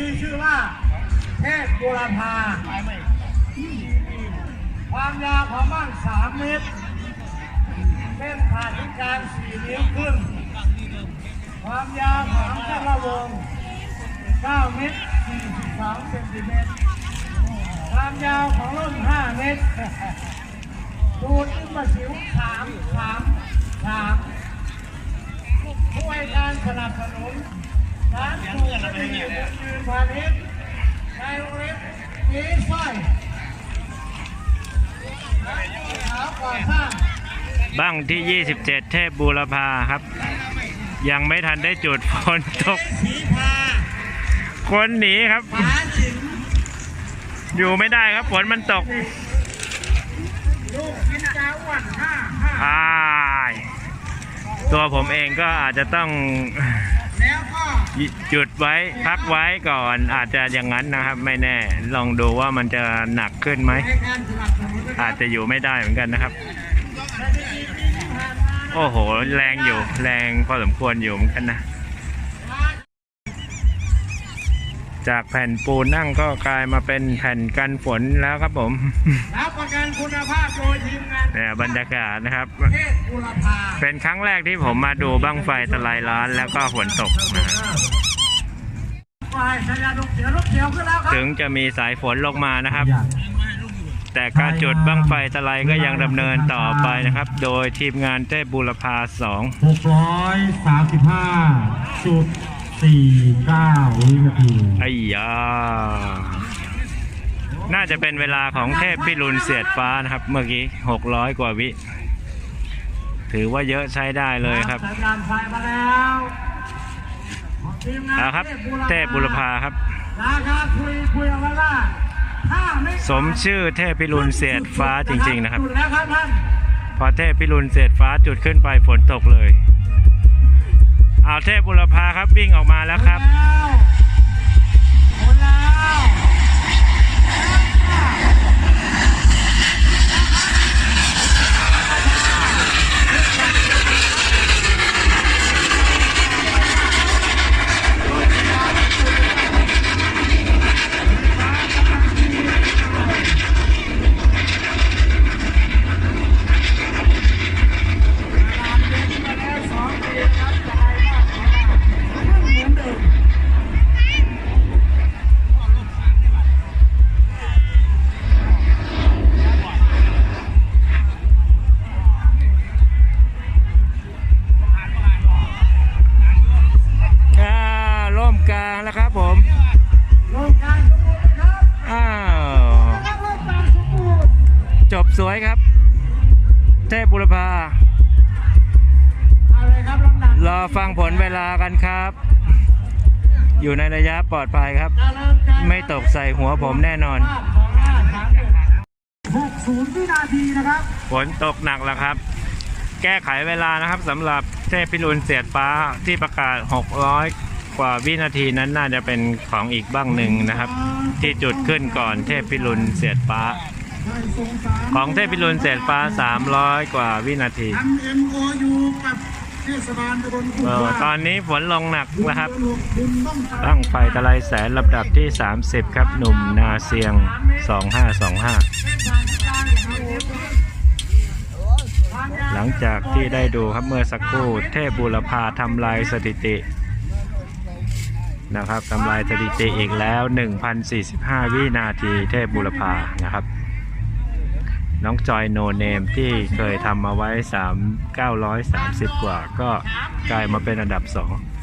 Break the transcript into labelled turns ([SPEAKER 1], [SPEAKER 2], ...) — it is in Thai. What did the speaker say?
[SPEAKER 1] มีชื่อว่า เทพบุรพา ความยาวของบ้านสามเมตรเส้นผ่านศูนย์กลางสี่นิ้วครึ่ง ความยาวของเส้นระวง9เมตร42เซนติเมตร ความยาวของรุ่น5เมตร ดูดขึ้นมาสิวสามสามสามช่วยการสนับสนุน บบุหรี่ยืนพาณิชย์ในโรงเรียนสีสร้อยขาวก่อสร้าง
[SPEAKER 2] บ้างที่ 27 เทพบูรพาครับ ยังไม่ทันได้จุดฝนตก
[SPEAKER 1] สีพา
[SPEAKER 2] คนหนีครับ
[SPEAKER 1] ฟ้าสิง
[SPEAKER 2] อยู่ไม่ได้ครับฝนมันตก
[SPEAKER 1] ลูกกินจ้าอ้วนห้าห้า
[SPEAKER 2] อ้ายตัวผมเองก็อาจจะต้อง หยุดไว้พักไว้ก่อนอาจจะอย่างนั้นนะครับ ไม่แน่ลองดูว่ามันจะหนักขึ้นไหม อาจจะอยู่ไม่ได้เหมือนกันนะครับ โอ้โห แรงอยู่แรงพอสมควรอยู่เหมือนกันนะ จากแผ่นปูนนั่งก็กลายมาเป็นแผ่นกันฝนแล้วครับผม
[SPEAKER 1] รับประกันคุณภาพโดยทีมงาน
[SPEAKER 2] เนี่ยบรรยากาศนะครับ
[SPEAKER 1] เทพบุรพา
[SPEAKER 2] เป็นครั้งแรกที่ผมมาดูบั้งไฟตะไลร้านแล้วก็ฝนตกนะฮะ
[SPEAKER 1] ไปชายาลูกเสียวลูกเสียวขึ้นแล้วครับ
[SPEAKER 2] ถึงจะมีสายฝนลงมานะครับ แต่การจุดบั้งไฟตะไลก็ยังดำเนินต่อไปนะครับ โดยทีมงานเทพบูรพาสอง
[SPEAKER 3] หกร้อยสามสิบห้าจุด สี่เก้าวินาที
[SPEAKER 2] ไอ้ยาน่าจะเป็นเวลาของเทพพิรุณเสียดฟ้านะครับ เมื่อกี้หกร้อยกว่าวิ ถือว่าเยอะใช้ได้เลยครับ
[SPEAKER 1] สัญญาณไฟมาแล้วทีมงาน
[SPEAKER 2] เอาครับ เทพบุรพาครับ
[SPEAKER 1] ราคาคุยคุยเอาไว้ว่าถ้าไม่
[SPEAKER 2] สมชื่อเทพพิรุณเสียดฟ้าจริง ๆ นะครับ
[SPEAKER 1] จุดแล้วครับท่าน
[SPEAKER 2] พอเทพพิรุณเสียดฟ้าจุดขึ้นไปฝนตกเลยเอาเทพบุรพาครับวิ่งออกมาแล้วครับ วยครับ เทพบุรพา
[SPEAKER 1] เอาเลยครับลำดับ
[SPEAKER 2] รอฟังผลเวลากันครับ อยู่ในระยะปลอดภัยครับ
[SPEAKER 1] การเริ่มการ
[SPEAKER 2] ไม่ตกใส่หัวผมแน่นอน
[SPEAKER 1] สองห้าสามหนึ่งหกศูนย์วินาทีนะครับ
[SPEAKER 2] ฝนตกหนักแล้วครับ แก้ไขเวลานะครับสำหรับเทพพิรุณเสียดฟ้าที่ประกาศ 600 กว่าวินาทีนั้นน่าจะเป็นของอีกบ้างหนึ่งนะครับ ที่จุดขึ้นก่อนเทพพิรุณเสียดฟ้า
[SPEAKER 1] ได้ส่งสาร
[SPEAKER 2] ของเทพพิรุณเสียดฟ้า 300 กว่าวินาที
[SPEAKER 1] ทำ MOU กับเทศบาลตำบลกุ
[SPEAKER 2] เออ
[SPEAKER 1] ว่า
[SPEAKER 2] ตอนนี้ฝนลงหนักนะครับ
[SPEAKER 1] บุญต้อง
[SPEAKER 2] ตั้งไฟตะไลแสนลำดับที่ 30 ครับ หนุ่มนาเซียง 2525 หลังจากที่ได้ดูครับเมื่อสักครู่เทพบูรพาทำลายสถิติ นะครับทำลายสถิติอีกแล้ว 1,045 วินาทีเทพบูรพานะครับ น้องจอยโนเนมที่เคยทำมาไว้ 3 930 กว่า ก็กลายมาเป็นอันดับ 2